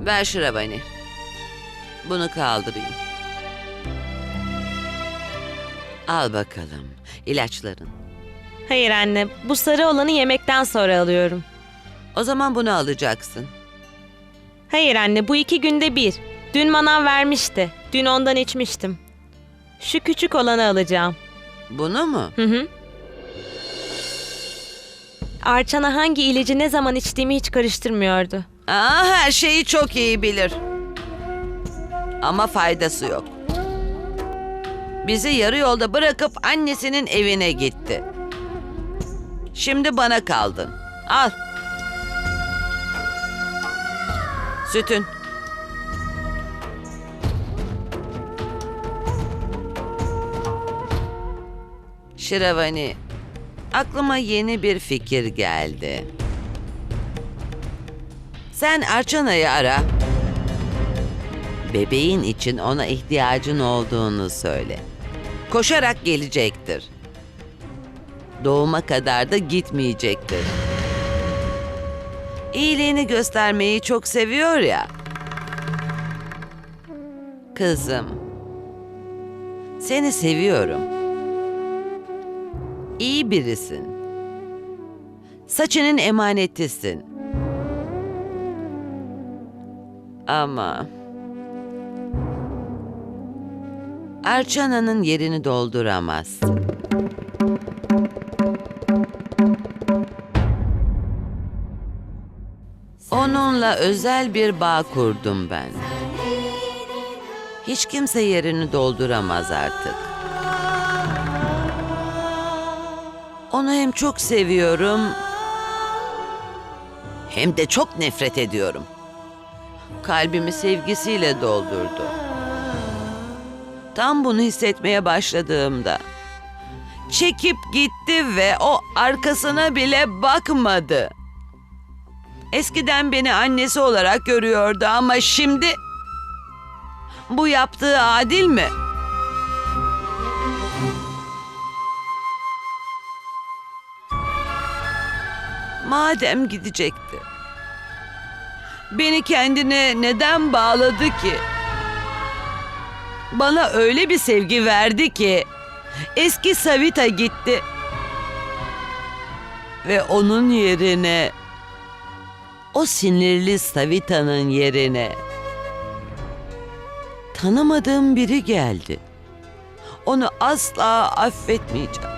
Ver Şiravani. Bunu kaldırayım. Al bakalım ilaçların. Hayır anne, bu sarı olanı yemekten sonra alıyorum. O zaman bunu alacaksın. Hayır anne, bu iki günde bir. Dün manav vermişti. Dün ondan içmiştim. Şu küçük olanı alacağım. Bunu mu? Hı hı. Arçana hangi ilacı ne zaman içtiğimi hiç karıştırmıyordu. Aa, her şeyi çok iyi bilir. Ama faydası yok. Bizi yarı yolda bırakıp annesinin evine gitti. Şimdi bana kaldın. Al. Sütün. Şiravani, aklıma yeni bir fikir geldi. Sen Arçana'yı ara. Bebeğin için ona ihtiyacın olduğunu söyle. Koşarak gelecektir. Doğuma kadar da gitmeyecektir. İyiliğini göstermeyi çok seviyor ya. Kızım. Seni seviyorum. İyi birisin. Saçının emanetisin. Ama Arçana'nın yerini dolduramaz. Onunla özel bir bağ kurdum ben. Hiç kimse yerini dolduramaz artık. Onu hem çok seviyorum hem de çok nefret ediyorum kalbimi sevgisiyle doldurdu. Tam bunu hissetmeye başladığımda çekip gitti ve o arkasına bile bakmadı. Eskiden beni annesi olarak görüyordu ama şimdi bu yaptığı adil mi? Madem gidecekti. Beni kendine neden bağladı ki? Bana öyle bir sevgi verdi ki eski Savita gitti. Ve onun yerine o sinirli Savita'nın yerine tanımadığım biri geldi. Onu asla affetmeyeceğim.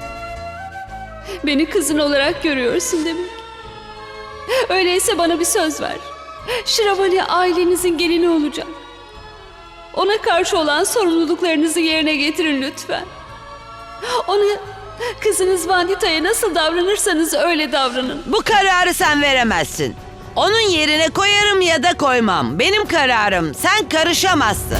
Beni kızın olarak görüyorsun demek. Öyleyse bana bir söz ver. Şiravani ailenizin gelini olacak. Ona karşı olan sorumluluklarınızı yerine getirin lütfen. Ona kızınız Vandita'ya nasıl davranırsanız öyle davranın. Bu kararı sen veremezsin. Onun yerine koyarım ya da koymam. Benim kararım. Sen karışamazsın.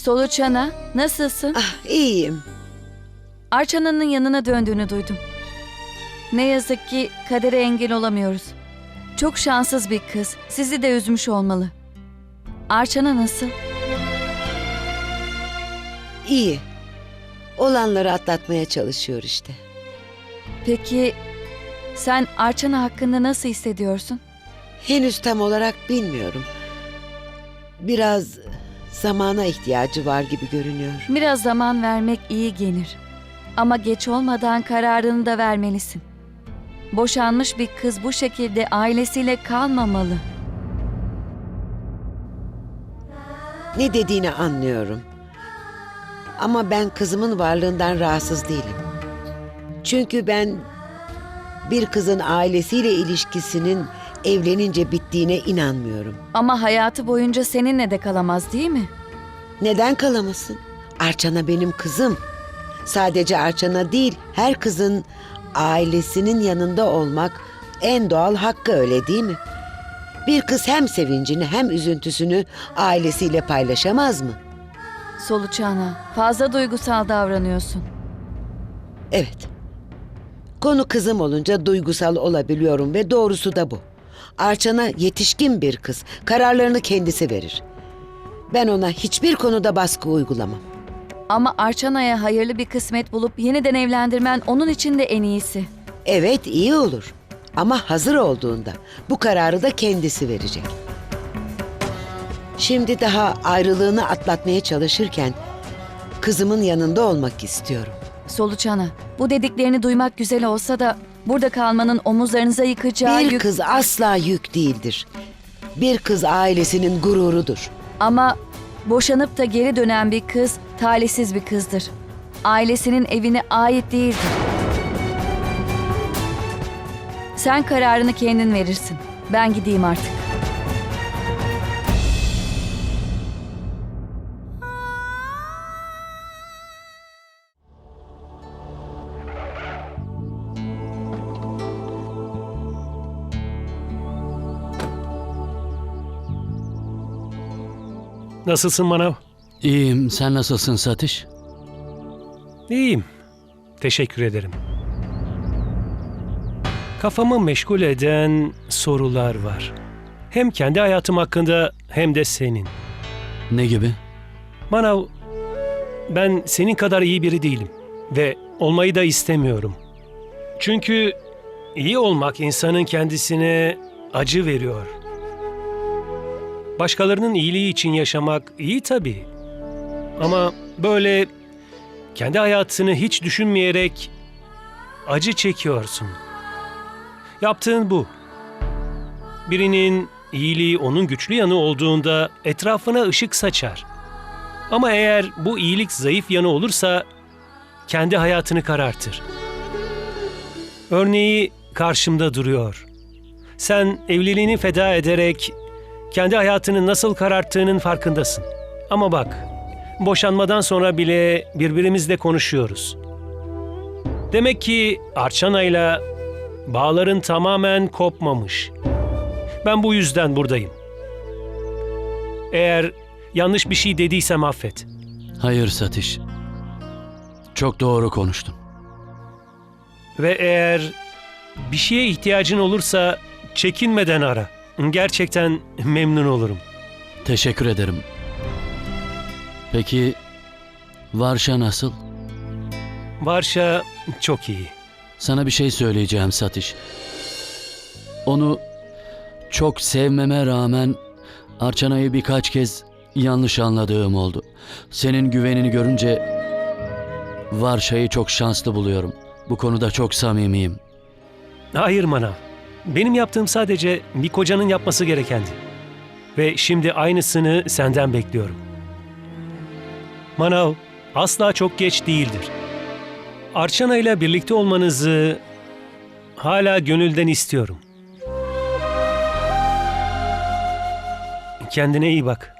Soluçana, nasılsın? Ah iyiyim. Arçana'nın yanına döndüğünü duydum. Ne yazık ki kadere engel olamıyoruz. Çok şanssız bir kız. Sizi de üzmüş olmalı. Arçana nasıl? İyi. Olanları atlatmaya çalışıyor işte. Peki sen Arçana hakkında nasıl hissediyorsun? Henüz tam olarak bilmiyorum. Biraz zamana ihtiyacı var gibi görünüyor. Biraz zaman vermek iyi gelir. Ama geç olmadan kararını da vermelisin. Boşanmış bir kız bu şekilde ailesiyle kalmamalı. Ne dediğini anlıyorum. Ama ben kızımın varlığından rahatsız değilim. Çünkü ben bir kızın ailesiyle ilişkisinin evlenince bittiğine inanmıyorum. Ama hayatı boyunca seninle de kalamaz değil mi? Neden kalamasın? Arçana benim kızım. Sadece Arçana değil, her kızın ailesinin yanında olmak en doğal hakkı öyle değil mi? Bir kız hem sevincini hem üzüntüsünü ailesiyle paylaşamaz mı? Soluçana, fazla duygusal davranıyorsun. Evet. Konu kızım olunca duygusal olabiliyorum ve doğrusu da bu. Arçana yetişkin bir kız. Kararlarını kendisi verir. Ben ona hiçbir konuda baskı uygulamam. Ama Arçana'ya hayırlı bir kısmet bulup yeniden evlendirmen onun için de en iyisi. Evet iyi olur. Ama hazır olduğunda bu kararı da kendisi verecek. Şimdi daha ayrılığını atlatmaya çalışırken kızımın yanında olmak istiyorum. Soluçana, bu dediklerini duymak güzel olsa da burada kalmanın omuzlarınıza yıkacağı Bir yük... kız asla yük değildir. Bir kız ailesinin gururudur. Ama boşanıp da geri dönen bir kız talihsiz bir kızdır. Ailesinin evine ait değildir. Sen kararını kendin verirsin. Ben gideyim artık. Nasılsın Manav? İyiyim. Sen nasılsın Satış? İyiyim. Teşekkür ederim. Kafamı meşgul eden sorular var. Hem kendi hayatım hakkında hem de senin. Ne gibi? Manav, ben senin kadar iyi biri değilim ve olmayı da istemiyorum. Çünkü iyi olmak insanın kendisine acı veriyor. Başkalarının iyiliği için yaşamak iyi tabii. Ama böyle kendi hayatını hiç düşünmeyerek acı çekiyorsun. Yaptığın bu. Birinin iyiliği onun güçlü yanı olduğunda etrafına ışık saçar. Ama eğer bu iyilik zayıf yanı olursa kendi hayatını karartır. Örneği karşımda duruyor. Sen evliliğini feda ederek kendi hayatını nasıl kararttığının farkındasın. Ama bak, boşanmadan sonra bile birbirimizle konuşuyoruz. Demek ki Arçana'yla bağların tamamen kopmamış. Ben bu yüzden buradayım. Eğer yanlış bir şey dediysem affet. Hayır Satış. Çok doğru konuştun. Ve eğer bir şeye ihtiyacın olursa çekinmeden ara. Gerçekten memnun olurum. Teşekkür ederim. Peki Varşa nasıl? Varşa çok iyi. Sana bir şey söyleyeceğim Satış. Onu çok sevmeme rağmen Arçana'yı birkaç kez yanlış anladığım oldu. Senin güvenini görünce Varşa'yı çok şanslı buluyorum. Bu konuda çok samimiyim. Hayır Manav. Benim yaptığım sadece bir kocanın yapması gerekendi. Ve şimdi aynısını senden bekliyorum. Manav, asla çok geç değildir. Arçana ile birlikte olmanızı hala gönülden istiyorum. Kendine iyi bak.